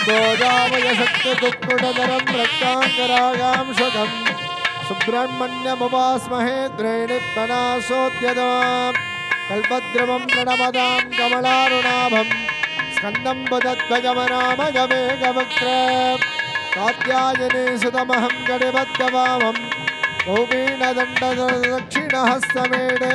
अम्बोजामयशक्तिदुःखुटधरं रक्ताङ्गरागां शुकं सुब्रह्मण्यमुपास्महे द्रैणिपनासोद्यतां कल्पद्रुमं प्रणमदां कमलारुणाभं स्कन्दं बुधध्वजमनामजमेकवक्त्र कात्यायने सुतमहं गणिबद्धवामं कौपीनदण्डदक्षिणहस्तमेडे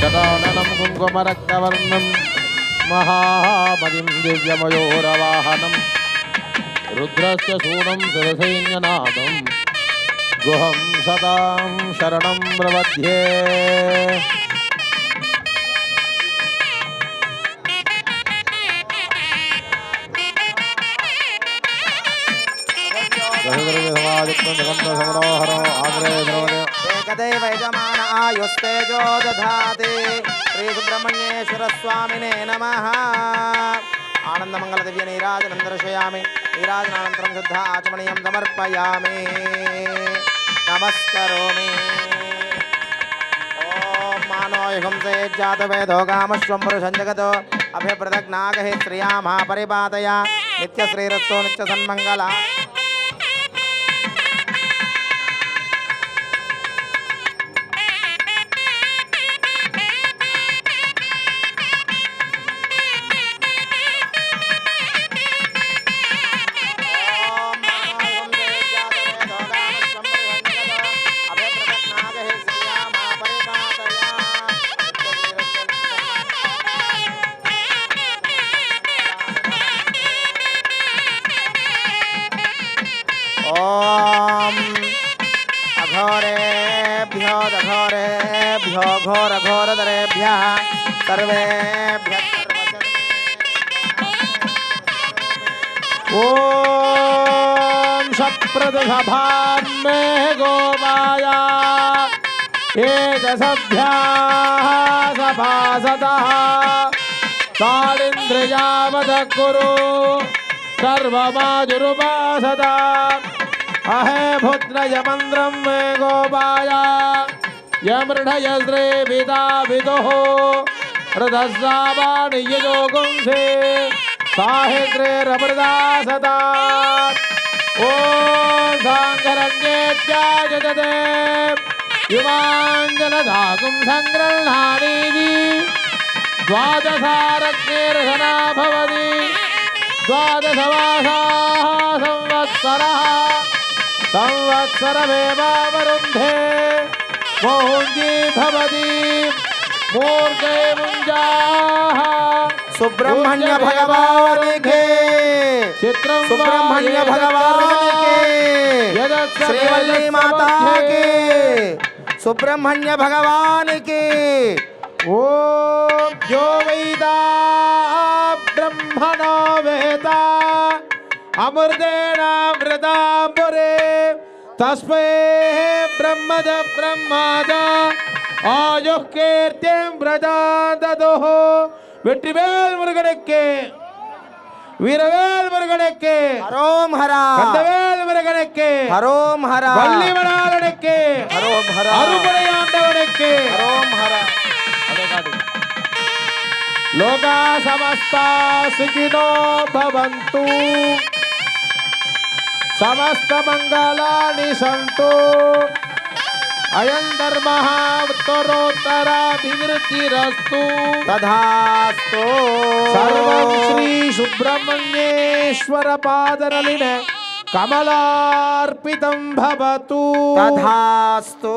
शताननं कुङ्कुमरक्तवर्णं महामदिं दिव्यमयोरवाहनं रुद्रस्य सूनं शिवसैन्यनादं गुहं सदां शरणं प्रपद्ये एकदैव यजमान आयुस्तेजो दधाति। श्रीसुब्रह्मण्येश्वर स्वामिने नमः। आनन्दमङ्गलदिव्य नीराजनं दर्शयामि नीराजनानन्तरं शुद्ध आचमनीयं समर्पयामि। नमस्करोमि। ॐ मानो युगंसे जातवेदो कामश्वं पुरुषं श्रिया महापरिपातया नित्यश्रीरस्तो नित्यसन्मङ्गला। अघोरेभ्यो दघोरेभ्यो घोरघोरधरेभ्यः सर्वेभ्यः ॐ सप्रदसभान्मे गोमाया एतसभ्याः सभासदः ताळिन्द्रियावद कुरु सर्वमाजुरुपासदा अहे भुद्रयमन्द्रं मे गोपाया यमृढय श्रीविदा विदुः हृदस्सावाणि यजोगुंसे साहित्रे रमृदा सदा ॐ साङ्गरण्येत्याजगदे युवाञ्जलधातुं सङ्गृह्णानीति द्वादशारज्ञेर्धना भवति द्वादशमासाः संवत्सरः। संवत्सरमेवावरुन्धे। मोहुञ्जी भवति। मूर्खे मुञ्जाः सुब्रह्मण्य भगवान के चित्रं सुब्रह्मण्य भगवान के श्रीवल्ली माता के सुब्रह्मण्य भगवान के ॐ जो वैदा ब्रह्मणो वेदा। अमृतेनामृता पुरे। तस्मै ब्रह्मज ब्रह्माजा आयुः कीर्तिं प्रजाददोः வெற்றிவேல் முருகனுக்கு. வீரவேல் முருகனுக்கு. ஹரோம் ஹரா. கந்தவேல் முருகனுக்கு. ஹரோம் ஹரா. வள்ளிவனாளனுக்கு. ஹரோம் ஹரா. அருபடையாண்டவனுக்கு. ஹரோம் ஹரா. லோகா சமஸ்தா சுகினோ பவந்து. సమస్త మంగళాని సంతో. అయం ధర్మ ఉత్తరోత్తరాభివృద్ధిరస్తు. తధాస్తు సర్వం శ్రీ సుబ్రహ్మణ్యేశ్వర పాదరలిన కమలార్పితం భవతు. తధాస్తు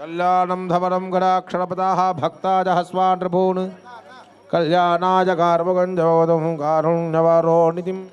కళ్యాణం ధవరం గరాక్షరపదా భక్తాజ స్వా నృభూన్ కళ్యాణాయ కార్మగంజోదం కారుణ్యవారోణితిం